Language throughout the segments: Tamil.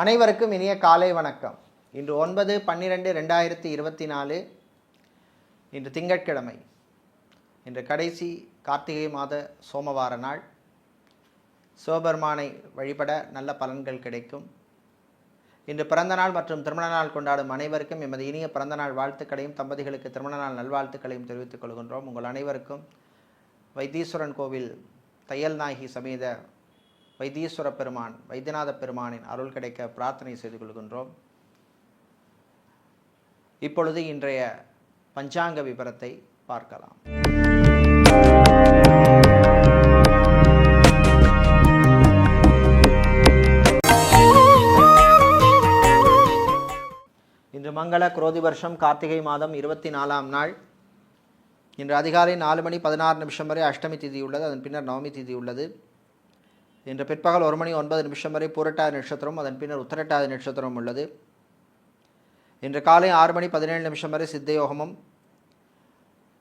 அனைவருக்கும் இனிய காலை வணக்கம். இன்று ஒன்பது பன்னிரெண்டு ரெண்டாயிரத்தி இருபத்தி நாலு இன்று திங்கட்கிழமை. இன்று கடைசி கார்த்திகை மாத சோமவார நாள். சிவபெருமானை வழிபட நல்ல பலன்கள் கிடைக்கும். இன்று பிறந்த நாள் மற்றும் திருமண நாள் கொண்டாடும் அனைவருக்கும் எமது இனிய பிறந்த நாள் வாழ்த்துக்களையும் தம்பதிகளுக்கு திருமண நாள் நல்வாழ்த்துக்களையும் தெரிவித்துக் கொள்கின்றோம். உங்கள் அனைவருக்கும் வைத்தீஸ்வரன் கோவில் தையல் நாயகி சமேத வைத்தீஸ்வர பெருமான் வைத்தியநாத பெருமானின் அருள் கிடைக்க பிரார்த்தனை செய்து கொள்கின்றோம். இப்பொழுது இன்றைய பஞ்சாங்க விவரத்தை பார்க்கலாம். இன்று மங்கள குரோதி வருஷம் கார்த்திகை மாதம் இருபத்தி நாலாம் நாள். இன்று அதிகாலை நாலு மணி பதினாறு நிமிஷம் வரை அஷ்டமி திதி உள்ளது. அதன் பின்னர் நவமி திதி உள்ளது. இன்று பிற்பகல் ஒரு மணி ஒன்பது நிமிஷம் வரை பூரட்டாதி நட்சத்திரம் அதன் பின்னர் உத்தரட்டாதி நட்சத்திரம் உள்ளது. இன்று காலை ஆறு மணி பதினேழு நிமிஷம் வரை சித்தயோகமும்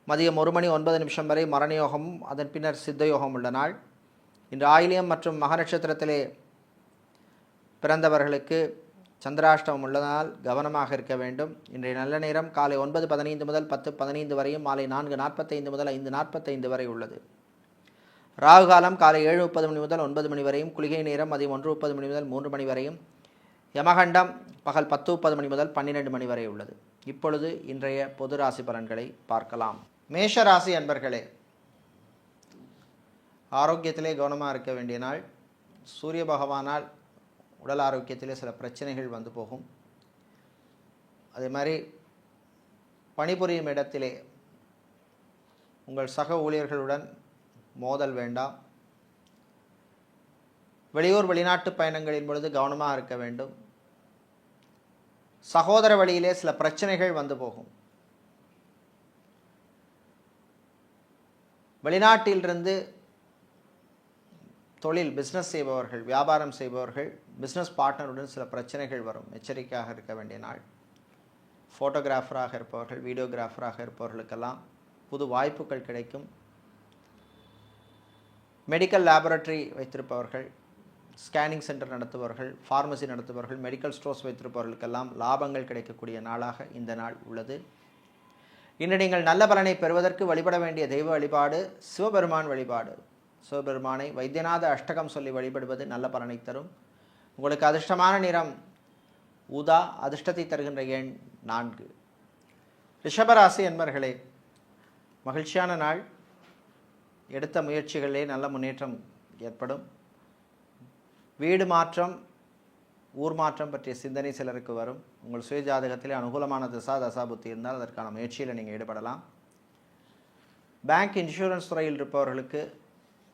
மதியம் ஒரு மணி ஒன்பது நிமிஷம் வரை மரணயோகமும் அதன் பின்னர் சித்த யோகம் உள்ள நாள். இன்று ஆயிலியம் மற்றும் மக நட்சத்திரத்திலே பிறந்தவர்களுக்கு சந்திராஷ்டமம் உள்ளதால் கவனமாக இருக்க வேண்டும். இன்றைய நல்ல நேரம் காலை ஒன்பது பதினைந்து முதல் பத்து பதினைந்து வரையும் மாலை நான்கு நாற்பத்தைந்து முதல் ஐந்து நாற்பத்தைந்து வரை உள்ளது. ராகு காலம் காலை ஏழு முப்பது மணி முதல் ஒன்பது மணி வரையும் குளிகை நேரம் மதியம் ஒன்று முப்பது மணி முதல் மூன்று மணி வரையும் யமகண்டம் பகல் பத்து முப்பது மணி முதல் பன்னிரெண்டு மணி வரை உள்ளது. இப்பொழுது இன்றைய பொது ராசி பலன்களை பார்க்கலாம். மேஷ ராசி அன்பர்களே ஆரோக்கியத்திலே கவனமாக இருக்க வேண்டிய நாள். சூரிய பகவானால் உடல் ஆரோக்கியத்திலே சில பிரச்சனைகள் வந்து போகும். அதே மாதிரி பணிபுரியும் இடத்திலே உங்கள் சக ஊழியர்களுடன் மோதல் வேண்டாம். வெளியூர் வெளிநாட்டு பயணங்களின் பொழுது கவனமாக இருக்க வேண்டும். சகோதர வழியிலே சில பிரச்சனைகள் வந்து போகும். வெளிநாட்டிலிருந்து தொழில் பிஸ்னஸ் செய்பவர்கள் வியாபாரம் செய்பவர்கள் பிஸ்னஸ் பார்ட்னருடன் சில பிரச்சனைகள் வரும். எச்சரிக்கையாக இருக்க வேண்டிய நாள். ஃபோட்டோகிராஃபராக இருப்பவர்கள் வீடியோகிராஃபராக இருப்பவர்களுக்கெல்லாம் புது வாய்ப்புகள் கிடைக்கும். மெடிக்கல் லேபரட்டரி வைத்திருப்பவர்கள் ஸ்கேனிங் சென்டர் நடத்துபவர்கள் ஃபார்மசி நடத்துபவர்கள் மெடிக்கல் ஸ்டோர்ஸ் வைத்திருப்பவர்களுக்கெல்லாம் லாபங்கள் கிடைக்கக்கூடிய நாளாக இந்த நாள் உள்ளது. இன்று நீங்கள் நல்ல பலனை பெறுவதற்கு வழிபட வேண்டிய தெய்வ வழிபாடு சிவபெருமான் வழிபாடு. சிவபெருமானை வைத்தியநாத அஷ்டகம் சொல்லி வழிபடுவது நல்ல பலனை தரும். உங்களுக்கு அதிர்ஷ்டமான நிறம் ஊதா அதிர்ஷ்டத்தை தருகின்ற எண் நான்கு. ரிஷபராசி என்பர்களே மகிழ்ச்சியான நாள். எடுத்த முயற்சிகளிலே நல்ல முன்னேற்றம் ஏற்படும். வீடு மாற்றம் ஊர் மாற்றம் பற்றிய சிந்தனை சிலருக்கு வரும். உங்கள் சுய ஜாதகத்திலே அனுகூலமான திசா தசாபுத்தி இருந்தால் அதற்கான முயற்சியில் நீங்கள் ஈடுபடலாம். பேங்க் இன்சூரன்ஸ் துறையில் இருப்பவர்களுக்கு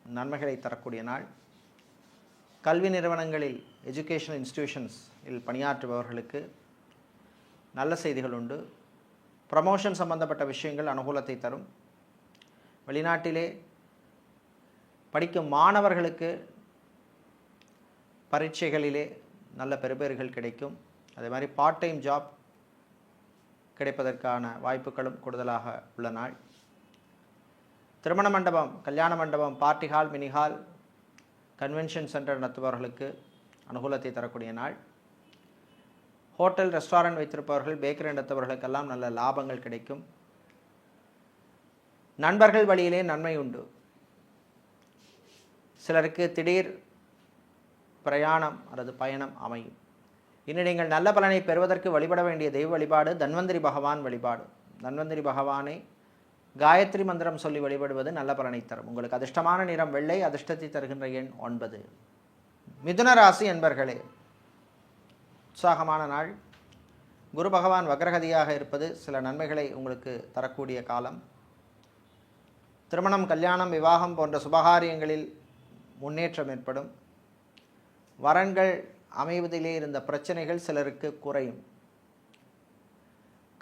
நன்மைகளை தரக்கூடிய நாள். கல்வி நிறுவனங்களில் எஜுகேஷனல் இன்ஸ்டிடியூஷன்ஸில் இல் பணியாற்றுபவர்களுக்கு நல்ல செய்திகள் உண்டு. ப்ரமோஷன் சம்பந்தப்பட்ட விஷயங்கள் அனுகூலத்தை தரும். வெளிநாட்டிலே படிக்கும் மாணவர்களுக்கு பரீட்சைகளிலே நல்ல பெறுபேறுகள் கிடைக்கும். அதே மாதிரி பார்ட் டைம் ஜாப் கிடைப்பதற்கான வாய்ப்புகளும் கூடுதலாக உள்ள நாள். திருமண மண்டபம் கல்யாண மண்டபம் party hall mini hall convention centre நடத்துபவர்களுக்கு அனுகூலத்தை தரக்கூடிய நாள். ஹோட்டல் ரெஸ்டாரண்ட் வைத்திருப்பவர்கள் பேக்கரி நடத்துபவர்களுக்கெல்லாம் நல்ல லாபங்கள் கிடைக்கும். நண்பர்கள் வழியிலே நன்மை உண்டு. சிலருக்கு திடீர் பிரயாணம் அல்லது பயணம் அமையும். இனி நீங்கள் நல்ல பலனை பெறுவதற்கு வழிபட வேண்டிய தெய்வ வழிபாடு தன்வந்திரி பகவான் வழிபாடு. தன்வந்திரி பகவானை காயத்ரி மந்திரம் சொல்லி வழிபடுவது நல்ல பலனை தரும். உங்களுக்கு அதிர்ஷ்டமான நிறம் வெள்ளை அதிர்ஷ்டத்தை தருகின்ற எண் ஒன்பது. மிதுன ராசி என்பர்களே உற்சாகமான நாள். குரு பகவான் வக்ரகதியாக இருப்பது சில நன்மைகளை உங்களுக்கு தரக்கூடிய காலம். திருமணம் கல்யாணம் விவாகம் போன்ற சுபகாரியங்களில் முன்னேற்றம் ஏற்படும். வரன்கள் அமைவதிலே இருந்த பிரச்சனைகள் சிலருக்கு குறையும்.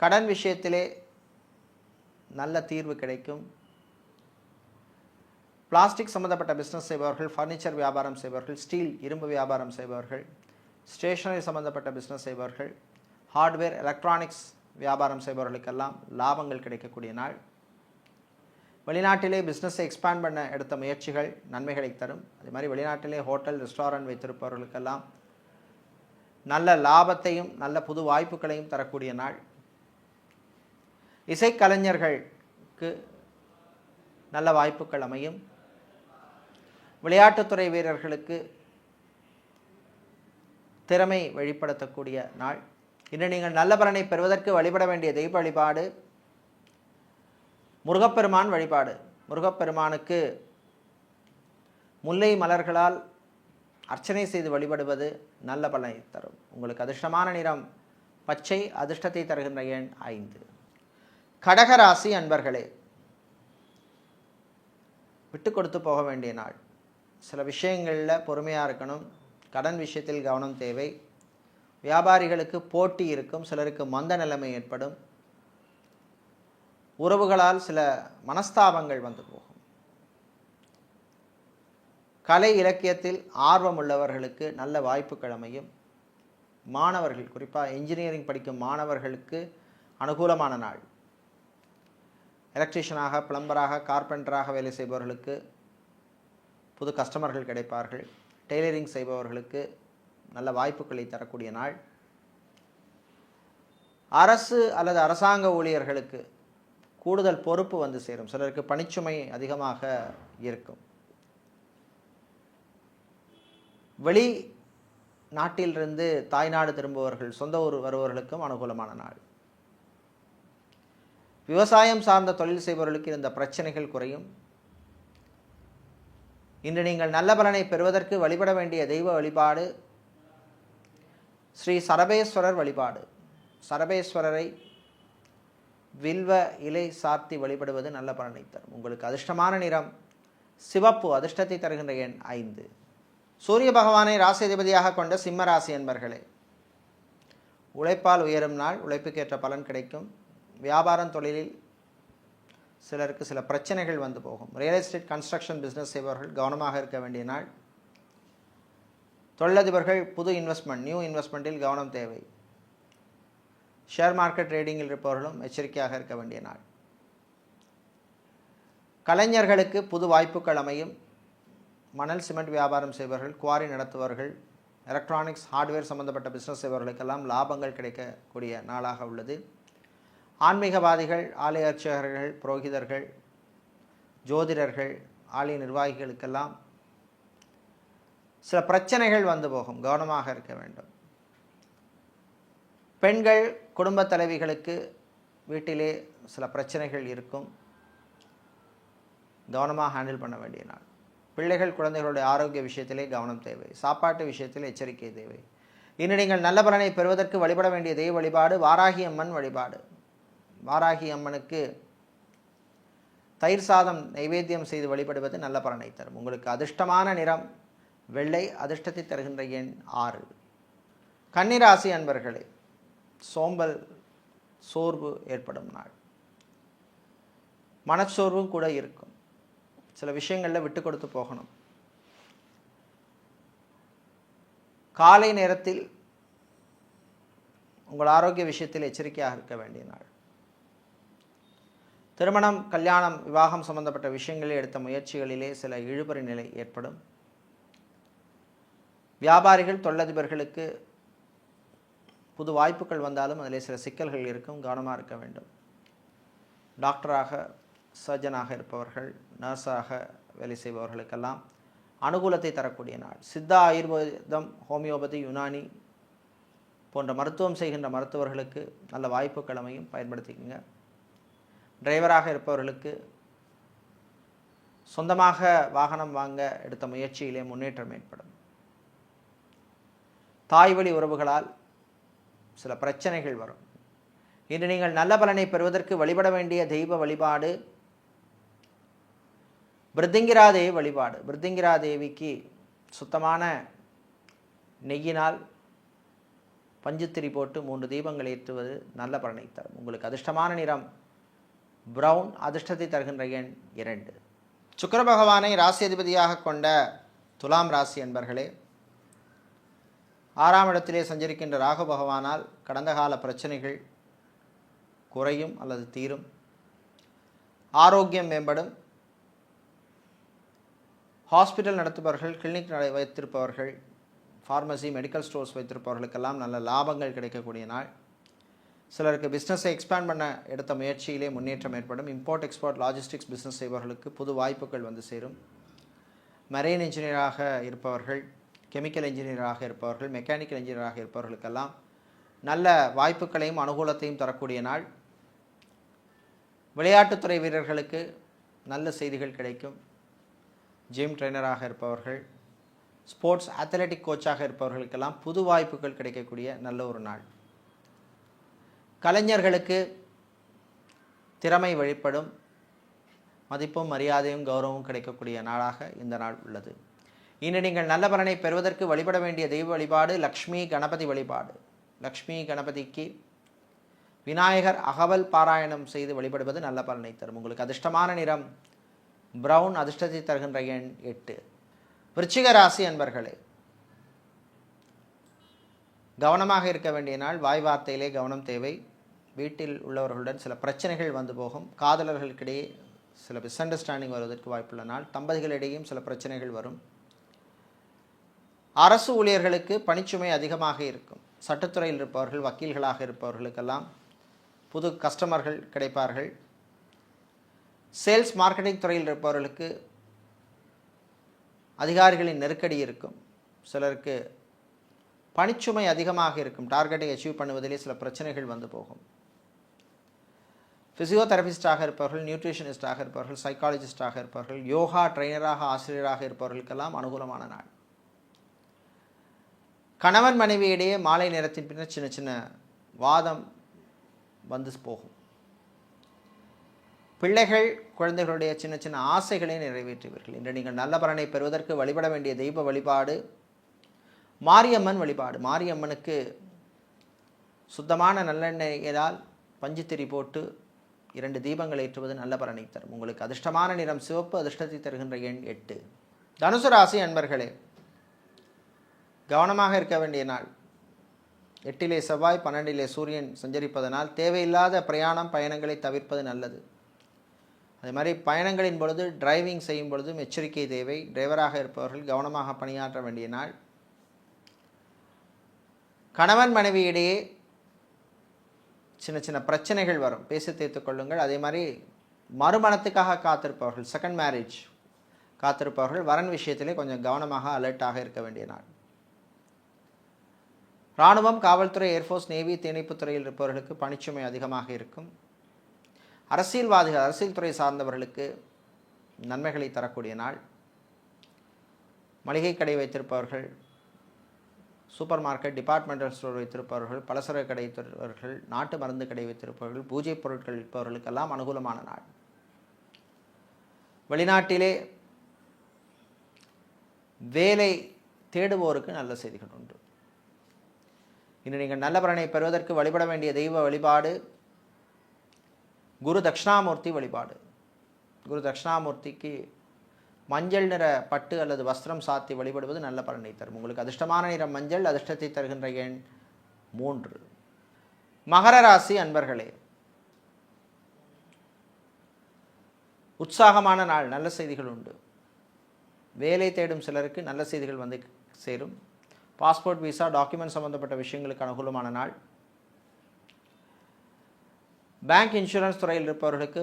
கடன் விஷயத்திலே நல்ல தீர்வு கிடைக்கும். பிளாஸ்டிக் சம்மந்தப்பட்ட பிஸ்னஸ் செய்பவர்கள் ஃபர்னிச்சர் வியாபாரம் செய்பவர்கள் ஸ்டீல் இரும்பு வியாபாரம் செய்பவர்கள் ஸ்டேஷனரி சம்மந்தப்பட்ட பிஸ்னஸ் செய்பவர்கள் ஹார்ட்வேர் எலக்ட்ரானிக்ஸ் வியாபாரம் செய்பவர்களுக்கெல்லாம் லாபங்கள் கிடைக்கக்கூடிய நாள். வெளிநாட்டிலே பிஸ்னஸை எக்ஸ்பேண்ட் பண்ண எடுத்த முயற்சிகள் நன்மைகளை தரும். அதே மாதிரி வெளிநாட்டிலே ஹோட்டல் ரெஸ்டாரண்ட் வைத்திருப்பவர்களுக்கெல்லாம் நல்ல லாபத்தையும் நல்ல புது வாய்ப்புகளையும் தரக்கூடிய நாள். இசைக்கலைஞர்களுக்கு நல்ல வாய்ப்புகள் அமையும். விளையாட்டுத்துறை வீரர்களுக்கு திறமை வெளிப்படுத்தக்கூடிய நாள். இன்று நீங்கள் நல்ல பலனை பெறுவதற்கு வழிபட வேண்டிய தெய்வ வழிபாடு முருகப்பெருமான் வழிபாடு. முருகப்பெருமானுக்கு முல்லை மலர்களால் அர்ச்சனை செய்து வழிபடுவது நல்ல பலனை தரும். உங்களுக்கு அதிர்ஷ்டமான நிறம் பச்சை அதிர்ஷ்டத்தை தருகின்ற எண் ஐந்து. கடகராசி அன்பர்களே விட்டு கொடுத்து போக வேண்டிய நாள். சில விஷயங்களில் பொறுமையாக இருக்கணும். கடன் விஷயத்தில் கவனம் தேவை. வியாபாரிகளுக்கு போட்டி இருக்கும். சிலருக்கு மந்த நிலைமை ஏற்படும். உறவுகளால் சில மனஸ்தாபங்கள் வந்து போகும். கலை இலக்கியத்தில் ஆர்வம் உள்ளவர்களுக்கு நல்ல வாய்ப்புகள் அமையும். மாணவர்கள் குறிப்பாக இன்ஜினியரிங் படிக்கும் மாணவர்களுக்கு அனுகூலமான நாள். எலக்ட்ரிஷியனாக பிளம்பராக கார்பெண்டராக வேலை செய்பவர்களுக்கு புது கஸ்டமர்கள் கிடைப்பார்கள். டெய்லரிங் செய்பவர்களுக்கு நல்ல வாய்ப்புகளை தரக்கூடிய நாள். அரசு அல்லது அரசாங்க ஊழியர்களுக்கு கூடுதல் பொறுப்பு வந்து சேரும். சிலருக்கு பணிச்சுமை அதிகமாக இருக்கும். வெளி நாட்டிலிருந்து தாய்நாடு திரும்புபவர்கள் சொந்த ஊர் வருபவர்களுக்கும் அனுகூலமான நாள். விவசாயம் சார்ந்த தொழில் செய்பவர்களுக்கு இருந்த பிரச்சனைகள் குறையும். இன்று நீங்கள் நல்ல பலனை பெறுவதற்கு வழிபட வேண்டிய தெய்வ வழிபாடு ஸ்ரீ சரபேஸ்வரர் வழிபாடு. சரபேஸ்வரரை வில்வ இலை சாத்தி வழிபடுவது நல்ல பலனை தரும். உங்களுக்கு அதிர்ஷ்டமான நிறம் சிவப்பு அதிர்ஷ்டத்தை தருகின்ற எண் ஐந்து. சூரிய பகவானை ராசிதிபதியாக கொண்ட சிம்ம ராசி என்பர்களே உழைப்பால் உயரும் நாள் உழைப்புக்கேற்ற பலன் கிடைக்கும். வியாபாரம் தொழிலில் சிலருக்கு சில பிரச்சனைகள் வந்து போகும். ரியல் எஸ்டேட் கன்ஸ்ட்ரக்ஷன் பிஸ்னஸ் செய்பவர்கள் கவனமாக இருக்க வேண்டிய நாள். தொழிலதிபர்கள் புது இன்வெஸ்ட்மெண்ட் நியூ இன்வெஸ்ட்மெண்ட்டில் கவனம் தேவை. ஷேர் மார்க்கெட் ட்ரேடிங்கில் இருப்பவர்களும் எச்சரிக்கையாக இருக்க வேண்டிய நாள். கலைஞர்களுக்கு புது வாய்ப்புகள் அமையும். மணல் சிமெண்ட் வியாபாரம் செய்பவர்கள் குவாரி நடத்துபவர்கள் எலக்ட்ரானிக்ஸ் ஹார்ட்வேர் சம்பந்தப்பட்ட பிஸ்னஸ் செய்பவர்களுக்கெல்லாம் லாபங்கள் கிடைக்கக்கூடிய நாளாக உள்ளது. ஆன்மீகவாதிகள் ஆலய அர்ச்சகர்கள் புரோகிதர்கள் ஜோதிடர்கள் ஆலய நிர்வாகிகளுக்கெல்லாம் சில பிரச்சனைகள் வந்து போகும். கவனமாக இருக்க வேண்டும். பெண்கள் குடும்ப தலைவிகளுக்கு வீட்டிலே சில பிரச்சனைகள் இருக்கும். கவனமாக ஹேண்டில் பண்ண வேண்டிய நாள். பிள்ளைகள் குழந்தைகளுடைய ஆரோக்கிய விஷயத்திலே கவனம் தேவை. சாப்பாட்டு விஷயத்தில் எச்சரிக்கை தேவை. இன்று நீங்கள் நல்ல பலனை பெறுவதற்கு வழிபட வேண்டிய தெய்வ வழிபாடு வாராகி அம்மன் வழிபாடு. வாராகி அம்மனுக்கு தயிர் சாதம் நைவேத்தியம் செய்து வழிபடுவது நல்ல பலனை தரும். உங்களுக்கு அதிர்ஷ்டமான நிறம் வெள்ளை அதிர்ஷ்டத்தை தருகின்ற எண் ஆறு. கன்னிராசி அன்பர்களே சோம்பல் சோர்வு ஏற்படும் நாள். மனச்சோர்வும் கூட இருக்கும். சில விஷயங்களில் விட்டு கொடுத்து போகணும். காலை நேரத்தில் உங்கள் ஆரோக்கிய விஷயத்தில் எச்சரிக்கையாக இருக்க வேண்டிய நாள். திருமணம் கல்யாணம் விவாகம் சம்பந்தப்பட்ட விஷயங்களில் எடுத்த முயற்சிகளிலே சில இழுபறி நிலை ஏற்படும். வியாபாரிகள் தொழிலதிபர்களுக்கு புது வாய்ப்புகள் வந்தாலும் அதில் சில சிக்கல்கள் இருக்கும் கவனமாக இருக்க வேண்டும். டாக்டராக சர்ஜனாக இருப்பவர்கள் நர்ஸாக வேலை செய்பவர்களுக்கெல்லாம் அனுகூலத்தை தரக்கூடிய நாள். சித்தா ஆயுர்வேதம் ஹோமியோபதி யுனானி போன்ற மருத்துவம் செய்கின்ற மருத்துவர்களுக்கு நல்ல வாய்ப்புகள் அமையும். பயன்படுத்திக்கங்க. டிரைவராக இருப்பவர்களுக்கு சொந்தமாக வாகனம் வாங்க எடுத்த முயற்சியிலே முன்னேற்றம் ஏற்படும். தாய் வழி உறவுகளால் சில பிரச்சனைகள் வரும். இன்று நீங்கள் நல்ல பலனை பெறுவதற்கு வழிபட வேண்டிய தெய்வ வழிபாடு பிருத்திங்கிரா தேவி வழிபாடு. பிருத்திங்கிரா தேவிக்கு சுத்தமான நெய்யினால் பஞ்சுத்திரி போட்டு மூன்று தீபங்கள் ஏற்றுவது நல்ல பலனை தரும். உங்களுக்கு அதிர்ஷ்டமான நிறம் ப்ரௌன் அதிர்ஷ்டத்தை தருகின்ற எண் இரண்டு. சுக்கிர பகவானை ராசி அதிபதியாக கொண்ட துலாம் ராசி என்பர்களே ஆறாம் இடத்திலே சஞ்சரிக்கின்ற ராகு பகவானால் கடந்த கால பிரச்சனைகள் குறையும் அல்லது தீரும். ஆரோக்கியம் மேம்படும். ஹாஸ்பிட்டல் நடத்துபவர்கள் கிளினிக் நட வைத்திருப்பவர்கள் ஃபார்மசி மெடிக்கல் ஸ்டோர்ஸ் வைத்திருப்பவர்களுக்கெல்லாம் நல்ல லாபங்கள் கிடைக்கக்கூடிய நாள். சிலருக்கு பிஸ்னஸை எக்ஸ்பேண்ட் பண்ண எடுத்த முயற்சியிலே முன்னேற்றம் ஏற்படும். இம்போர்ட் எக்ஸ்போர்ட் லாஜிஸ்டிக்ஸ் பிஸ்னஸ் செய்பவர்களுக்கு புது வாய்ப்புகள் வந்து சேரும். மரைன் இன்ஜினியராக இருப்பவர்கள் கெமிக்கல் இன்ஜினியராக இருப்பவர்கள் மெக்கானிக்கல் இன்ஜினியராக இருப்பவர்களுக்கெல்லாம் நல்ல வாய்ப்புகளையும் அனுகூலத்தையும் தரக்கூடிய நாள். விளையாட்டுத்துறை வீரர்களுக்கு நல்ல செய்திகள் கிடைக்கும். ஜிம் ட்ரெயினராக இருப்பவர்கள் ஸ்போர்ட்ஸ் அத்லெட்டிக் கோச்சாக இருப்பவர்களுக்கெல்லாம் புது வாய்ப்புகள் கிடைக்கக்கூடிய நல்ல ஒரு நாள். கலைஞர்களுக்கு திறமை வெளிப்படும் மதிப்பும் மரியாதையும் கௌரவமும் கிடைக்கக்கூடிய நாளாக இந்த நாள் உள்ளது. இன்று நீங்கள் நல்ல பலனை பெறுவதற்கு வழிபட வேண்டிய தெய்வ வழிபாடு லக்ஷ்மி கணபதி வழிபாடு. லக்ஷ்மி கணபதிக்கு விநாயகர் அகவல் பாராயணம் செய்து வழிபடுவது நல்ல பலனை தரும். உங்களுக்கு அதிர்ஷ்டமான நிறம் ப்ரௌன் அதிர்ஷ்டத்தை தருகின்ற எண் எட்டு. விருச்சிக ராசி அன்பர்களே கவனமாக இருக்க வேண்டிய நாள் வாய் வார்த்தையிலே கவனம் தேவை. வீட்டில் உள்ளவர்களுடன் சில பிரச்சனைகள் வந்து போகும். காதலர்களுக்கிடையே சில மிஸ் அண்டர்ஸ்டாண்டிங் வருவதற்கு வாய்ப்புள்ள நாள். தம்பதிகளிடையும் சில பிரச்சனைகள் வரும். அரசு ஊழியர்களுக்கு பணிச்சுமை அதிகமாக இருக்கும். சட்டத்துறையில் இருப்பவர்கள் வக்கீல்களாக இருப்பவர்களுக்கெல்லாம் புது கஸ்டமர்கள் கிடைப்பார்கள். சேல்ஸ் மார்க்கெட்டிங் துறையில் இருப்பவர்களுக்கு அதிகாரிகளின் நெருக்கடி இருக்கும். சிலருக்கு பணிச்சுமை அதிகமாக இருக்கும். டார்கெட்டை அச்சீவ் பண்ணுவதிலே சில பிரச்சனைகள் வந்து போகும். ஃபிசியோதெரபிஸ்டாக இருப்பவர்கள் நியூட்ரிஷனிஸ்டாக இருப்பவர்கள் சைக்காலஜிஸ்டாக இருப்பவர்கள் யோகா ட்ரைனராக ஆசிரியராக இருப்பவர்களுக்கெல்லாம் அனுகூலமான நாள். கணவன் மனைவியிடையே மாலை நேரத்தின் பின்னர் சின்ன சின்ன வாதம் வந்து போகும். பிள்ளைகள் குழந்தைகளுடைய சின்ன சின்ன ஆசைகளை நிறைவேற்றுவீர்கள். இன்று நீங்கள் நல்ல பலனை பெறுவதற்கு வழிபட வேண்டிய தெய்வ வழிபாடு மாரியம்மன் வழிபாடு. மாரியம்மனுக்கு சுத்தமான நல்லெண்ணெயால் பஞ்சுத்திரி போட்டு இரண்டு தீபங்கள் ஏற்றுவது நல்ல பலனை தரும். உங்களுக்கு அதிர்ஷ்டமான நிறம் சிவப்பு அதிர்ஷ்டத்தை தருகின்ற எண் எட்டு. தனுசு ராசி அன்பர்களே கவனமாக இருக்க வேண்டிய நாள். எட்டிலே செவ்வாய் பன்னெண்டிலே சூரியன் சஞ்சரிப்பதனால் தேவையில்லாத பிரயாணம் பயணங்களை தவிர்ப்பது நல்லது. அதே மாதிரி பயணங்களின் பொழுது டிரைவிங் செய்யும் பொழுதும் எச்சரிக்கை தேவை. டிரைவராக இருப்பவர்கள் கவனமாக பணியாற்ற வேண்டிய நாள். கணவன் மனைவியிடையே சின்ன சின்ன பிரச்சனைகள் வரும். பேசி தீர்த்துக் கொள்ளுங்கள். அதே மாதிரி மறுமணத்துக்காக காத்திருப்பவர்கள் செகண்ட் மேரேஜ் காத்திருப்பவர்கள் வரன் விஷயத்திலே கொஞ்சம் கவனமாக அலர்ட்டாக இருக்க வேண்டிய நாள். இராணுவம் காவல்துறை ஏர்ஃபோர்ஸ் நேவி தீயணைப்புத் துறையில் இருப்பவர்களுக்கு பணிச்சுமை அதிகமாக இருக்கும். அரசியல்வாதிகள் அரசியல் துறை சார்ந்தவர்களுக்கு நன்மைகளை தரக்கூடிய நாள். மளிகை கடை வைத்திருப்பவர்கள் சூப்பர் மார்க்கெட் டிபார்ட்மெண்டல் ஸ்டோர் வைத்திருப்பவர்கள் பலசர கடை வைத்திருப்பவர்கள் நாட்டு மருந்து கடை வைத்திருப்பவர்கள் பூஜை பொருட்கள் விற்பவர்களுக்கெல்லாம் அனுகூலமான நாள். வெளிநாட்டிலே வேலை தேடுவோருக்கு நல்ல செய்திகள் உண்டு. இன்று நீங்கள் நல்ல பலனை பெறுவதற்கு வழிபட வேண்டிய தெய்வ வழிபாடு குரு தட்சிணாமூர்த்தி வழிபாடு. குரு தட்சிணாமூர்த்திக்கு மஞ்சள் நிற பட்டு அல்லது வஸ்திரம் சாத்தி வழிபடுவது நல்ல பலனை தரும். உங்களுக்கு அதிர்ஷ்டமான நிறம் மஞ்சள் அதிர்ஷ்டத்தை தருகின்ற எண் மூன்று. மகர ராசி அன்பர்களே உற்சாகமான நாள் நல்ல செய்திகள் உண்டு. வேலை தேடும் சிலருக்கு நல்ல செய்திகள் வந்து சேரும். பாஸ்போர்ட் விசா டாக்குமெண்ட் சம்பந்தப்பட்ட விஷயங்களுக்கு அனுகூலமான நாள். பேங்க் இன்சூரன்ஸ் துறையில் இருப்பவர்களுக்கு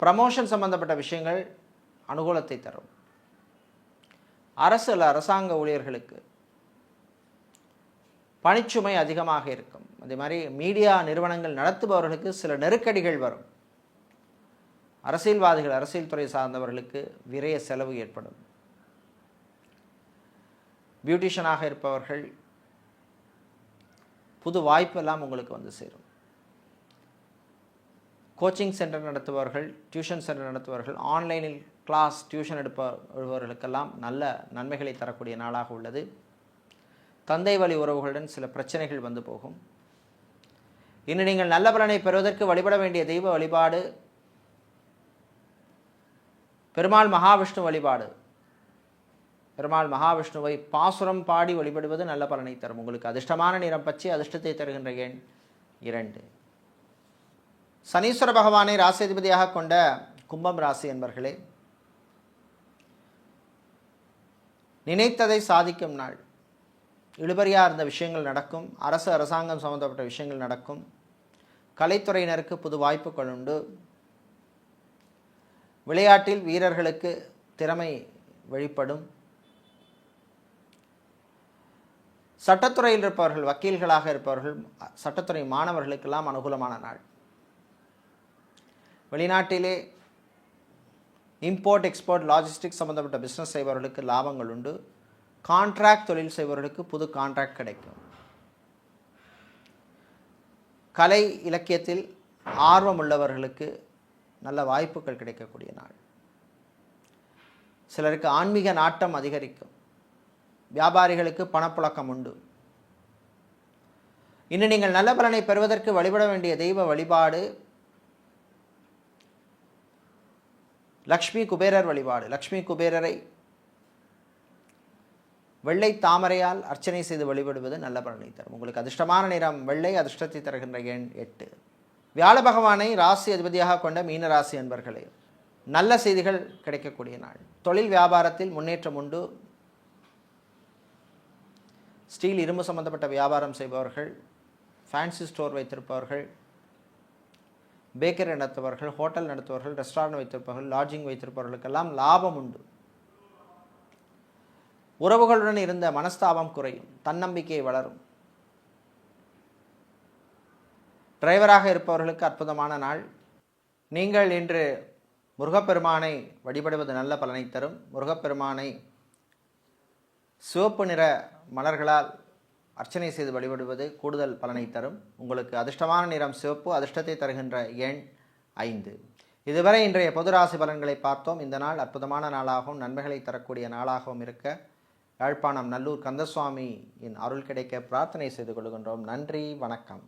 ப்ரமோஷன் சம்பந்தப்பட்ட விஷயங்கள் அனுகூலத்தை தரும். அரசு அல்ல அரசாங்க ஊழியர்களுக்கு பணிச்சுமை அதிகமாக இருக்கும். அதே மாதிரி மீடியா நிறுவனங்கள் நடத்துபவர்களுக்கு சில நெருக்கடிகள் வரும். அரசியல்வாதிகள் அரசியல் துறை சார்ந்தவர்களுக்கு விரைய செலவு ஏற்படும். பியூட்டிஷியனாக இருப்பவர்கள் புது வாய்ப்பெல்லாம் உங்களுக்கு வந்து சேரும். கோச்சிங் சென்டர் நடத்துபவர்கள் டியூஷன் சென்டர் நடத்துபவர்கள் ஆன்லைனில் கிளாஸ் டியூஷன் எடுப்பவர்களுக்கெல்லாம் நல்ல நன்மைகளை தரக்கூடிய நாளாக உள்ளது. தந்தை வழி உறவுகளுடன் சில பிரச்சனைகள் வந்து போகும். இன்று நீங்கள் நல்ல பலனை பெறுவதற்கு வழிபட வேண்டிய தெய்வ வழிபாடு பெருமாள் மகாவிஷ்ணு வழிபாடு பெருமாள் மகாவிஷ்ணுவை பாசுரம் பாடி வழிபடுவது நல்ல பலனை தரும். உங்களுக்கு அதிர்ஷ்டமான நிறம் பச்சை அதிர்ஷ்டத்தை தருகின்ற எண் இரண்டு. சனீஸ்வர பகவானை ராசிதிபதியாக கொண்ட கும்பம் ராசி என்பர்களே நினைத்ததை சாதிக்கும் நாள். இழுபறியாக இருந்த விஷயங்கள் நடக்கும். அரசு அரசாங்கம் சம்பந்தப்பட்ட விஷயங்கள் நடக்கும். கலைத்துறையினருக்கு புது வாய்ப்புகள் உண்டு. விளையாட்டில் வீரர்களுக்கு திறமை வெளிப்படும். சட்டத்துறையில் இருப்பவர்கள் வக்கீல்களாக இருப்பவர்கள் சட்டத்துறை மாணவர்களுக்கெல்லாம் அனுகூலமான நாள். வெளிநாட்டிலே இம்போர்ட் எக்ஸ்போர்ட் லாஜிஸ்டிக்ஸ் சம்பந்தப்பட்ட பிஸ்னஸ் செய்பவர்களுக்கு லாபங்கள் உண்டு. கான்ட்ராக்ட் தொழில் செய்பவர்களுக்கு புது கான்ட்ராக்ட் கிடைக்கும். கலை இலக்கியத்தில் ஆர்வம் உள்ளவர்களுக்கு நல்ல வாய்ப்புகள் கிடைக்கக்கூடிய நாள். சிலருக்கு ஆன்மீக நாட்டம் அதிகரிக்கும். வியாபாரிகளுக்கு பணப்புழக்கம் உண்டு. இன்று நீங்கள் நல்ல பலனை பெறுவதற்கு வழிபட வேண்டிய தெய்வ வழிபாடு லக்ஷ்மி குபேரர் வழிபாடு. லக்ஷ்மி குபேரரை வெள்ளை தாமரையால் அர்ச்சனை செய்து வழிபடுவது நல்ல பலனை தரும். உங்களுக்கு அதிர்ஷ்டமான நிறம் வெள்ளை அதிர்ஷ்டத்தை தருகின்ற எண் எட்டு. வியாழ பகவானை ராசி அதிபதியாக கொண்ட மீன ராசி அன்பர்களே நல்ல செய்திகள் கிடைக்கக்கூடிய நாள். தொழில் வியாபாரத்தில் முன்னேற்றம் உண்டு. ஸ்டீல் இரும்பு சம்பந்தப்பட்ட வியாபாரம் செய்பவர்கள் ஃபேன்சி ஸ்டோர் வைத்திருப்பவர்கள் பேக்கரி நடத்துபவர்கள் ஹோட்டல் நடத்துபவர்கள் ரெஸ்டாரண்ட் வைத்திருப்பவர்கள் லாட்ஜிங் வைத்திருப்பவர்களுக்கெல்லாம் லாபம் உண்டு. உறவுகளுடன் இருந்த மனஸ்தாபம் குறையும் தன்னம்பிக்கை வளரும். டிரைவராக இருப்பவர்களுக்கு அற்புதமான நாள். நீங்கள் இன்று முருகப்பெருமானை வழிபடுவது நல்ல பலனை தரும். முருகப்பெருமானை சிவப்பு நிற மலர்களால் அர்ச்சனை செய்து வழிபடுவது கூடுதல் பலனை தரும். உங்களுக்கு அதிர்ஷ்டமான நிறம் சிவப்பு அதிர்ஷ்டத்தை தருகின்ற எண் ஐந்து. இதுவரை இன்றைய பொது ராசி பலன்களை பார்த்தோம். இந்த நாள் அற்புதமான நாளாகவும் நன்மைகளை தரக்கூடிய நாளாகவும் இருக்க யாழ்ப்பாணம் நல்லூர் கந்தசுவாமியின் அருள் கிடைக்க பிரார்த்தனை செய்து கொள்கின்றோம். நன்றி வணக்கம்.